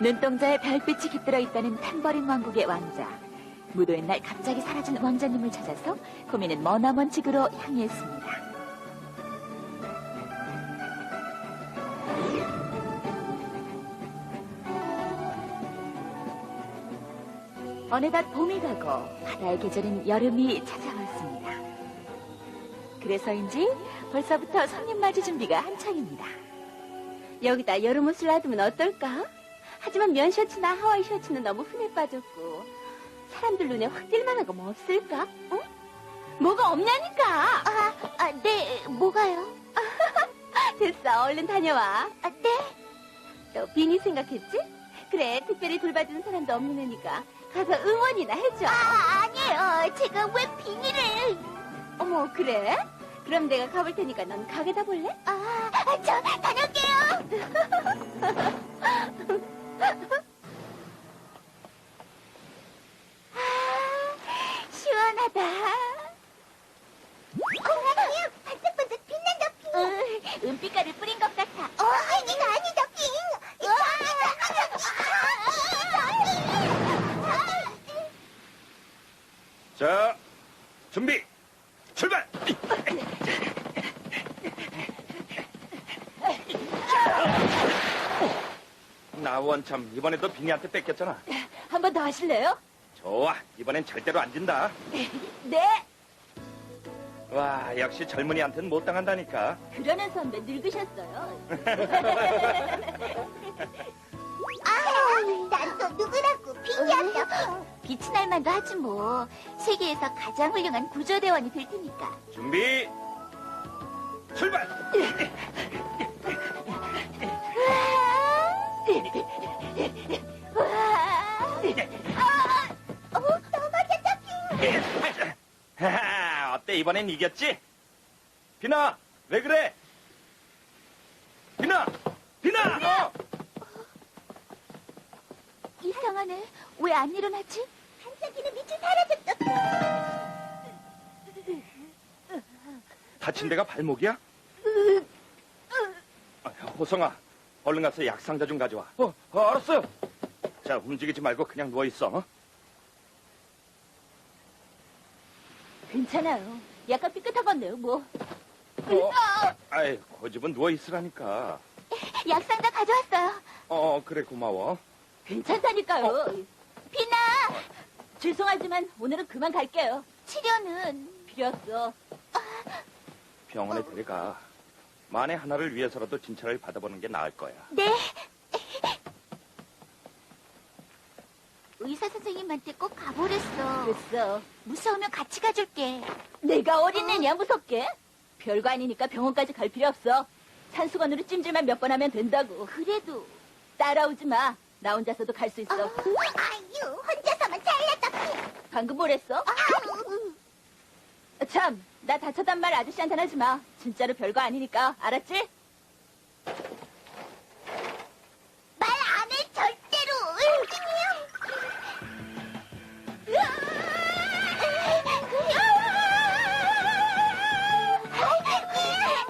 눈동자에 별빛이 깃들어 있다는 탬버린 왕국의 왕자. 무도의 날 갑자기 사라진 왕자님을 찾아서 고민은 머나먼 지구로 향했습니다. 어느덧 봄이 가고 바다의 계절인 여름이 찾아왔습니다. 그래서인지 벌써부터 손님 맞이 준비가 한창입니다. 여기다 여름 옷을 놔두면 어떨까? 하지만 면 셔츠나 하와이 셔츠는 너무 흔해 빠졌고 사람들 눈에 확 띌만한 거 뭐 없을까? 어? 뭐가 없냐니까! 아, 아, 네, 뭐가요? 됐어, 얼른 다녀와. 아, 네. 또 비니 생각했지? 그래, 특별히 돌봐주는 사람도 없는 애니까 가서 응원이나 해줘. 아, 아니에요. 제가 왜 비닐을. 어머, 그래? 그럼 내가 가볼 테니까 넌 가게다 볼래? 아, 아, 저, 다녀올게요. 아, 시원하다. 공주님, 반짝반짝 빛난다, 핑. 어, 은빛가를 뿌린 것 같아. 어, 아니다, 아니다, 핑. 자, 준비, 출발! 나 원참 이번에도 빙이한테 뺏겼잖아. 한 번 더 하실래요? 좋아, 이번엔 절대로 안 진다. 네. 와, 역시 젊은이한테는 못 당한다니까. 그러는 선배 늙으셨어요. 아, 난또 누구라고 핑계한다. 빛이 날 만도 하지 뭐. 세계에서 가장 훌륭한 구조대원이 될 테니까. 준비, 출발! 어, 넘어졌다, 핑. 하하, 어때 이번엔 이겼지? 비나, 왜 그래? 비나, 비나! 어! 이상하네. 왜 안 일어나지? 반짝이는 빛이 사라졌다. 다친 데가 발목이야? 아, 호성아, 얼른 가서 약 상자 좀 가져와. 어, 어, 알았어요. 자, 움직이지 말고 그냥 누워 있어. 어? 괜찮아요. 약간 삐끗하건데요, 뭐. 어, 아이, 고집은 누워 있으라니까. 약상자 가져왔어요. 어, 그래 고마워. 괜찮다니까요. 비나, 죄송하지만 오늘은 그만 갈게요. 치료는 필요 없어. 병원에 데려가. 만에 하나를 위해서라도 진찰을 받아보는 게 나을 거야. 네. 의사 선생님한테 꼭 가보랬어. 됐어. 무서우면 같이 가줄게. 내가 어린애냐 무섭게? 별거 아니니까 병원까지 갈 필요 없어. 산수건으로 찜질만 몇 번 하면 된다고. 그래도 따라오지 마. 나 혼자서도 갈 수 있어. 아유 혼자서만 잘났다. 방금 뭘 했어? 아유. 참, 나 다쳤단 말 아저씨한테 하지 마. 진짜로 별거 아니니까. 알았지? 말 안 해 절대로.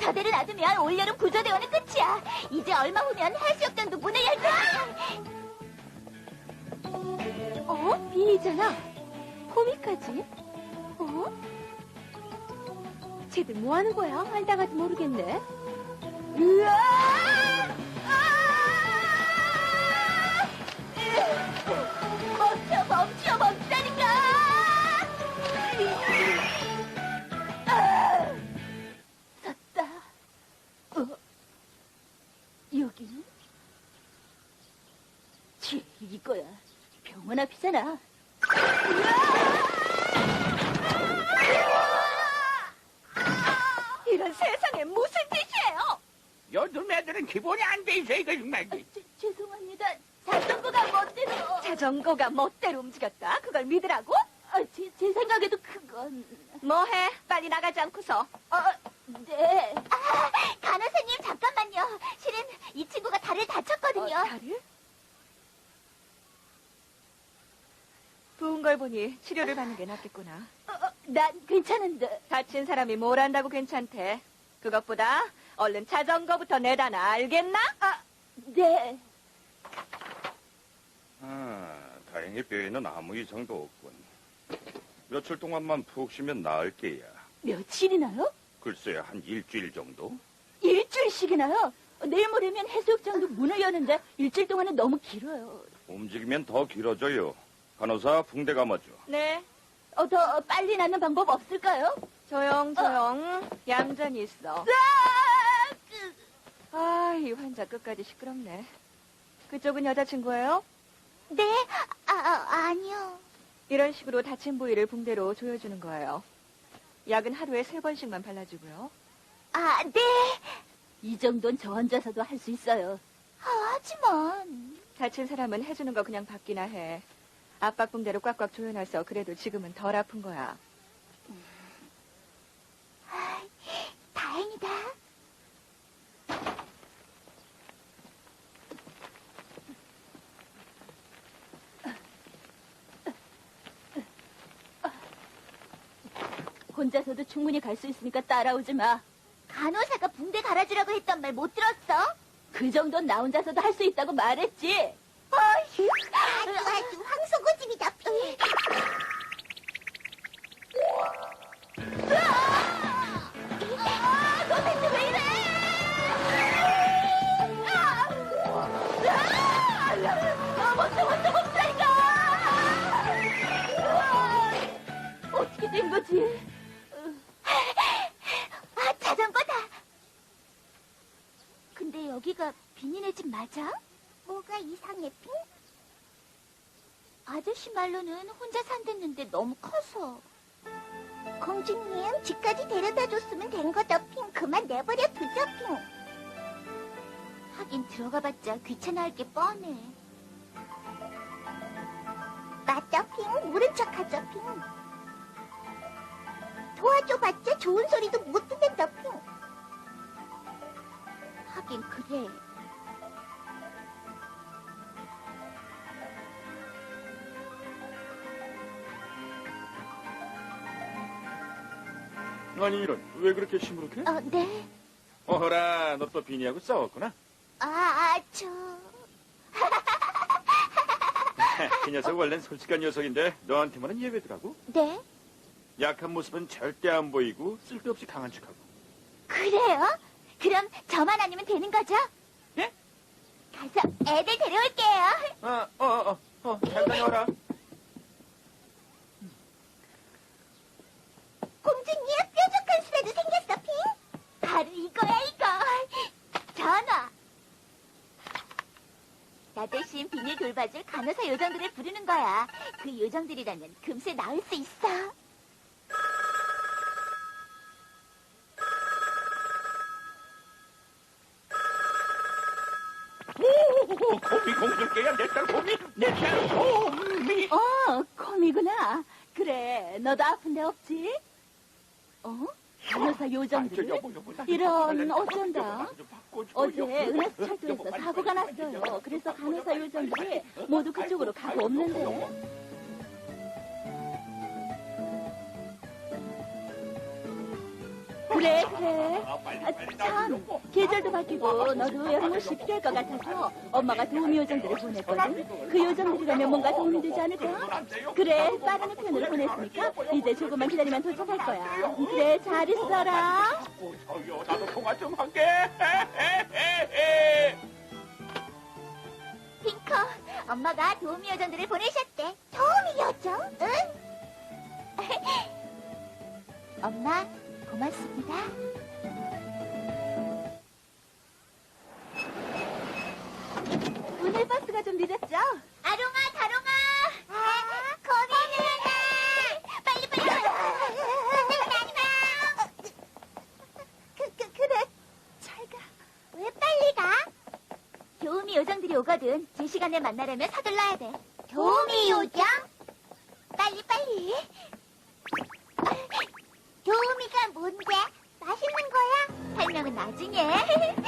저대로 놔두면 올여름 구조대원은 끝이야. 이제 얼마 후면 해수욕장도 문을 열 거야. 어? 비니잖아. 코미까지? 어? 쟤들 뭐 하는 거야? 알다가도 모르겠네. 으아! 아! 멈춰, 멈춰, 멈추라니까! 아! 섰다. 어? 여기? 치, 이거야. 병원 앞이잖아. 이런 기본이 안 돼 있어, 이거 정말. 아, 죄, 죄송합니다. 자전거가 멋대로. 자전거가 멋대로 움직였다? 그걸 믿으라고? 아, 제, 제 생각에도 그건. 뭐해? 빨리 나가지 않고서. 어, 네. 아, 간호사님 잠깐만요. 실은 이 친구가 다리를 다쳤거든요. 어, 다리? 부은 걸 보니 치료를 받는 게 낫겠구나. 어, 어, 난 괜찮은데. 다친 사람이 뭘 한다고 괜찮대. 그것보다 얼른 자전거부터 내다놔, 알겠나? 아, 네. 아, 다행히 뼈에는 아무 이상도 없군. 며칠 동안만 푹 쉬면 나을 게야. 며칠이나요? 글쎄, 한 일주일 정도? 일주일씩이나요? 내일 모레면 해수욕장도 문을 여는데 일주일 동안은 너무 길어요. 움직이면 더 길어져요. 간호사 붕대 감아줘. 네. 어, 더 빨리 낫는 방법 없을까요? 조용, 조용. 얌전히 있어. 아, 이 환자 끝까지 시끄럽네. 그쪽은 여자친구예요? 네, 아, 아, 아니요. 이런 식으로 다친 부위를 붕대로 조여주는 거예요. 약은 하루에 세 번씩만 발라주고요. 아, 네. 이 정도는 저 혼자서도 할 수 있어요. 아, 하지만. 다친 사람은 해주는 거 그냥 받기나 해. 압박 붕대로 꽉꽉 조여놔서 그래도 지금은 덜 아픈 거야. 다행이다. 혼자서도 충분히 갈 수 있으니까 따라오지 마. 간호사가 붕대 갈아주라고 했던 말 못 들었어? 그 정도는 나 혼자서도 할 수 있다고 말했지. 어휴, 아주 아주 황소고집이다, 맞아? 뭐가 이상해, 핑? 아저씨 말로는 혼자 산댔는데 너무 커서. 공주님, 집까지 데려다 줬으면 된 거다, 핑. 그만 내버려 두자, 핑. 하긴 들어가봤자 귀찮아할 게 뻔해. 맞다, 핑. 모른 척하자, 핑. 도와줘봤자 좋은 소리도 못 듣는다, 핑. 하긴 그래. 아니, 이런, 왜 그렇게 시무룩해? 어, 네. 어허라, 너 또 비니하고 싸웠구나? 아, 아, 저. 그 녀석 원래는 솔직한 녀석인데 너한테만은 예외더라고. 네? 약한 모습은 절대 안 보이고 쓸데없이 강한 척하고. 그래요? 그럼 저만 아니면 되는 거죠? 예? 가서 애들 데려올게요. 아, 어, 어, 어, 어, 잘 다녀와라. 공주님, 수레도 생겼어, 핑. 바로 이거야, 이거. 전화. 나 대신 비닐 돌봐줄 간호사 요정들을 부르는 거야. 그 요정들이라면 금세 나을 수 있어. 오, 고미 공주께야 내딸 고미, 내딸 고미. 어, 컴이구나. 그래, 너도 아픈 데 없지? 어? 간호사 요정들? 이런, 어쩐다. 어제 은하수 철도에서 사고가 났어요. 그래서 간호사 요정들이 모두 그쪽으로 가고 없는데. 그래, 그래. 아, 참, 계절도 바뀌고 너도 연못이 필요할 것 같아서 엄마가 도우미 요정들을 보냈거든. 그 요정들이라면 뭔가 도움이 되지 않을까? 그래, 빠른 우편으로 보냈으니까 이제 조금만 기다리면 도착할 거야. 그래, 잘 있어라. 저요, 나도 통화 좀 할게. 핑커, 엄마가 도우미 요정들을 보내셨대. 도우미 요정? 응? 엄마, 고맙습니다. 오늘 버스가 좀 늦었죠? 아롱아, 다롱아! 아, 거미 누나! 빨리, 빨리! 나니마! 그, 그, 그래. 잘 가. 왜 빨리 가? 도우미 요정들이 오거든. 제 시간에 만나려면 서둘러야 돼. 도우미 요정? 빨리, 빨리. 도우미가 뭔데? 맛있는 거야? 설명은 나중에.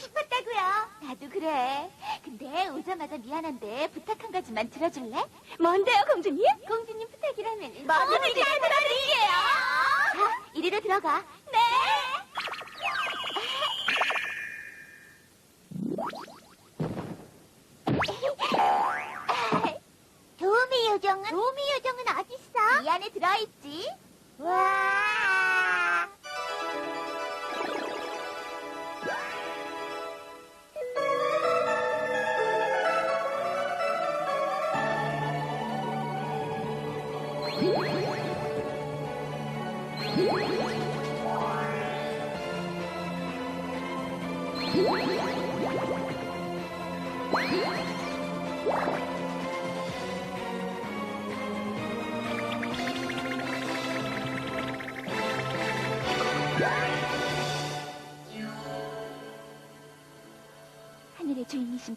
싶었다고요? 나도 그래. 근데 오자마자 미안한데 부탁 한 가지만 들어줄래? 뭔데요, 공주님? 공주님 부탁이라면 뭐든지 다 들어드릴게요. 자, 이리로 들어가.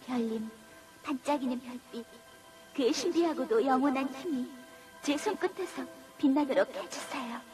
별님, 반짝이는 별빛, 그 신비하고도 영원한 힘이 제 손끝에서 빛나도록 해주세요.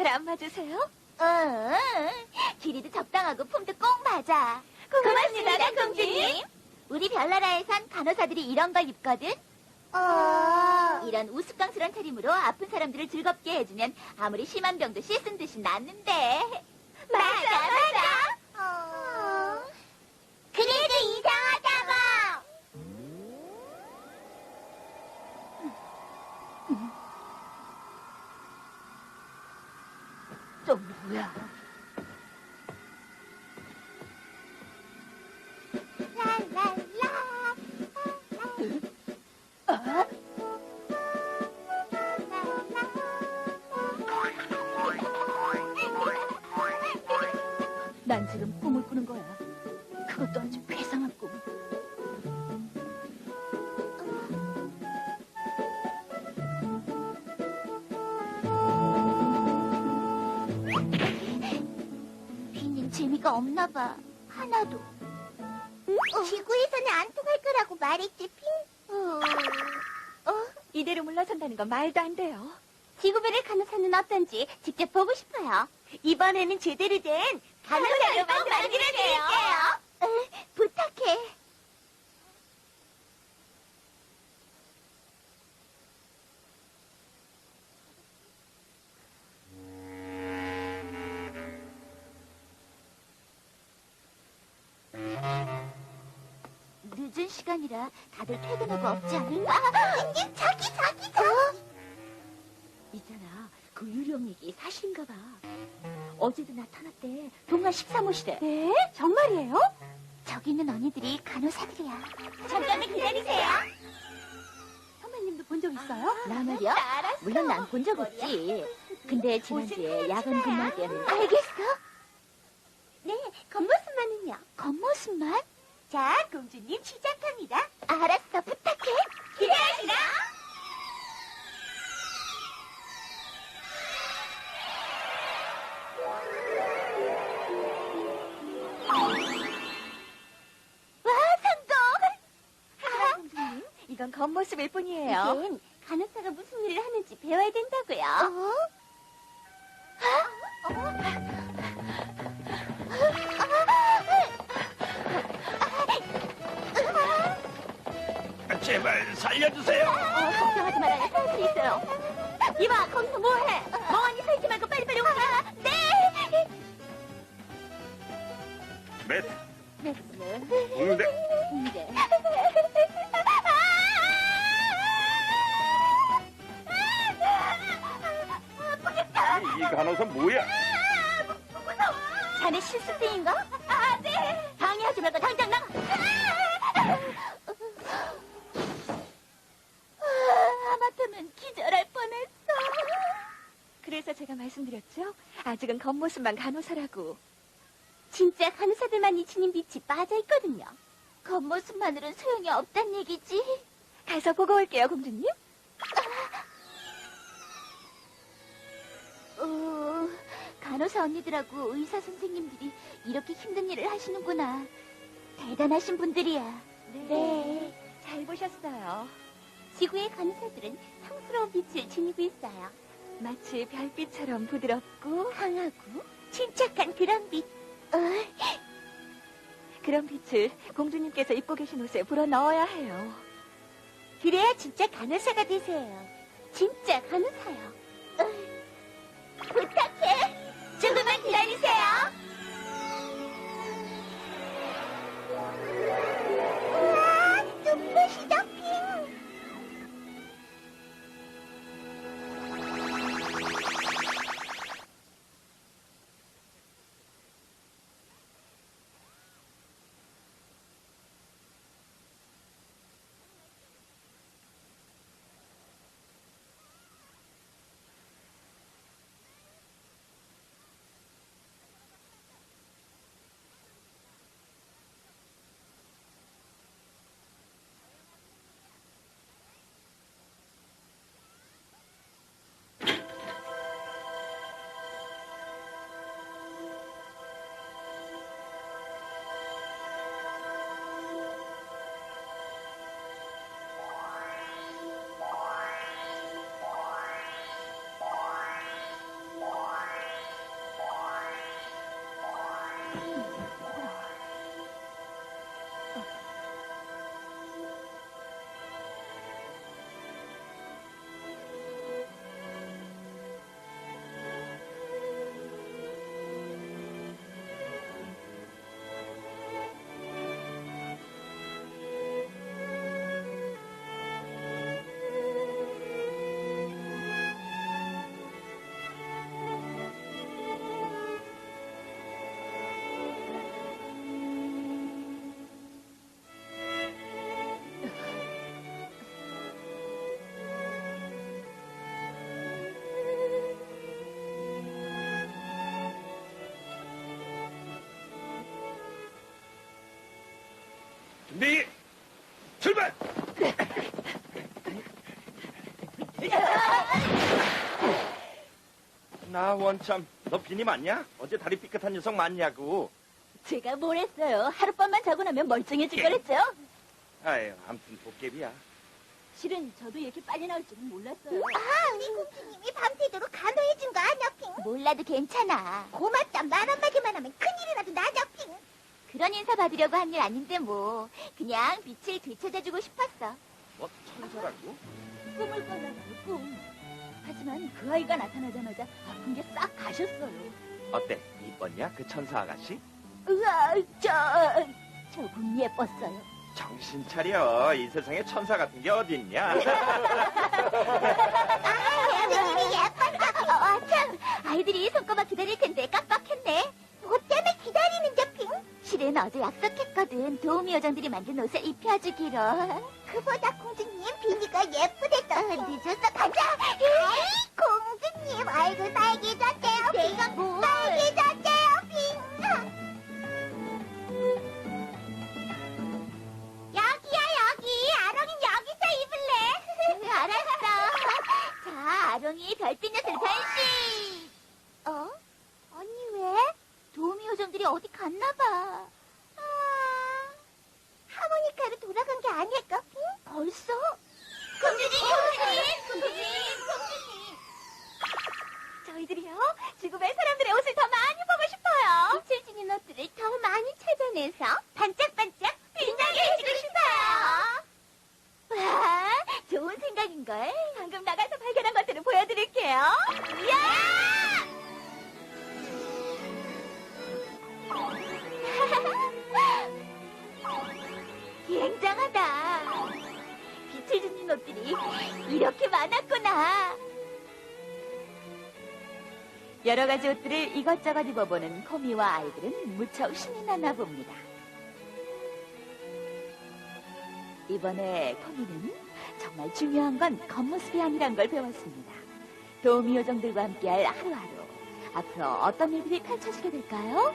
잘 안 맞으세요? 어? 응. 길이도 적당하고 폼도 꼭 맞아. 고맙습니다, 공주님. 우리 별나라에선 간호사들이 이런 걸 입거든. 어... 이런 우스꽝스런 차림으로 아픈 사람들을 즐겁게 해주면 아무리 심한 병도 씻은 듯이 낫는데. 맞아, 맞아. 재미가 없나 봐. 하나도. 지구에서는 안 통할 거라고 말했지, 빈. 어, 이대로 물러선다는 건 말도 안 돼요. 지구별의 간호사는 어떤지 직접 보고 싶어요. 이번에는 제대로 된 간호사로 만들어드릴게요. 어, 부탁해. 시간이라 다들 퇴근하고 없지 않을까? 님 저기 저기 저. 있잖아, 그 유령 얘기 사실인가 봐. 어제도 나타났대. 동화 13호시대. 네? 정말이에요? 저기 있는 언니들이 간호사들이야. 잠깐만 기다리세요. 선배님도 본 적 있어요? 나 말이야? 물론 난 본 적 없지. 근데 지난주에 야간 근무할 때는 알겠어. 네, 겉모습만은요. 겉모습만? 자, 공주님 시작 합니다. 알았어, 부탁해. 기대하시라. 와, 성공! 공주님, 이건 겉모습일 뿐이에요. 이젠 간호사가 무슨 일을 하는지 배워야 된다고요. 제발 살려주세요. 어, 걱정하지 말아요. 살수 있어요. 이봐, 거기서 뭐해? 아, 하마터면 기절할 뻔했어. 그래서 제가 말씀드렸죠? 아직은 겉모습만 간호사라고. 진짜 간호사들만 잊히는 빛이 빠져있거든요. 겉모습만으로는 소용이 없단 얘기지. 가서 보고 올게요, 공주님. 어, 간호사 언니들하고 의사 선생님들이 이렇게 힘든 일을 하시는구나. 대단하신 분들이야. 네. 잘 보셨어요. 지구의 간호사들은 성스러운 빛을 지니고 있어요. 마치 별빛처럼 부드럽고 강하고 침착한 그런 빛. 어, 그런 빛을 공주님께서 입고 계신 옷에 불어 넣어야 해요. 그래야 진짜 간호사가 되세요. 진짜 간호사요. 어, 부탁해. 조금만 기다리세요. 나 원참, 너 비니 맞냐? 어제 다리 삐끗한 녀석 맞냐고. 제가 뭘 했어요? 하룻밤만 자고 나면 멀쩡해질 거랬죠? 아유, 암튼 도깨비야. 실은 저도 이렇게 빨리 나올 줄은 몰랐어요. 아, 우리 공주님이 밤새도록 간호해준 거 아냐, 핑? 몰라도 괜찮아. 고맙다. 말 한마디만 하면 큰일이라도 나죠, 핑? 그런 인사 받으려고 한 일 아닌데 뭐 그냥 빛을 되찾아주고 싶었어. 뭐, 천사라고? 꿈을 꿔나봐요, 꿈. 하지만 그 아이가 나타나자마자 아픈 게 싹 가셨어요. 어때? 이뻤냐? 그 천사 아가씨? 으아, 저, 조금 예뻤어요. 정신 차려. 이 세상에 천사 같은 게 어딨냐? 아, 공주님이 예뻤어. 아, 참, 아이들이 손꼽아 기다릴 텐데 깜빡했네. 옷 때문에 기다리는 저 핑? 실은 어제 약속했거든. 도우미 요정들이 만든 옷을 입혀주기로. 그보다 공주님 비니가 예쁘댔어. 아, 늦었어. 가자. 아이, 공주님 얼굴 빨개졌대요. 내가 뭘. 빨개졌 여러 가지 옷들을 이것저것 입어보는 코미와 아이들은 무척 신이 나나 봅니다. 이번에 코미는 정말 중요한 건 겉모습이 아니란 걸 배웠습니다. 도우미 요정들과 함께할 하루하루. 앞으로 어떤 일들이 펼쳐지게 될까요?